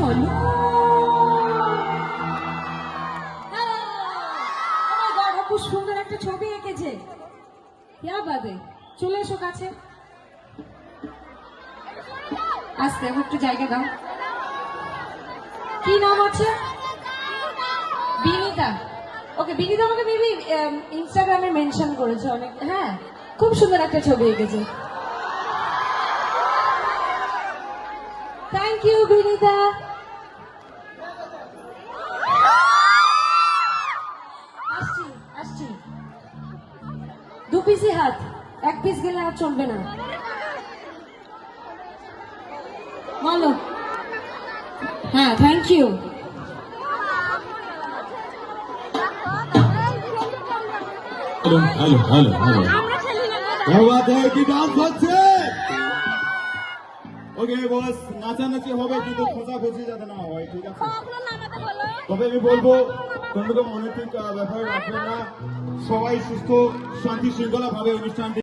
চলো হ্যাঁ! খুব সুন্দর একটা ছবি এঁকেছে। কেয়া বাদে, চলে এসো কাছে। আস্তে একটু জায়গা দাও। কি নাম আছে? বিনিতা। ওকে, বিনিতা আমাকে মেবি ইনস্টাগ্রামে মেনশন করেছে অনেক হ্যাঁ খুব সুন্দর একটা ছবি এঁকেছে। Thank you Binita. পিসই হাত এক পিস গেলে আর চলবে না। বলো। হ্যাঁ thank you hello hello hello. Hello কি ডান্স হচ্ছে ওকে বস নাচানাচি হবে কিন্তু খোঁজাখুঁজি যাতে না হয় ঠিক আছে? তবে আমি বলব কোনো রকম অনৈতিক ব্যাপার রাখবেন না। সবাই সুস্থ শান্তি শৃঙ্খলা ভাবে অনুষ্ঠানটি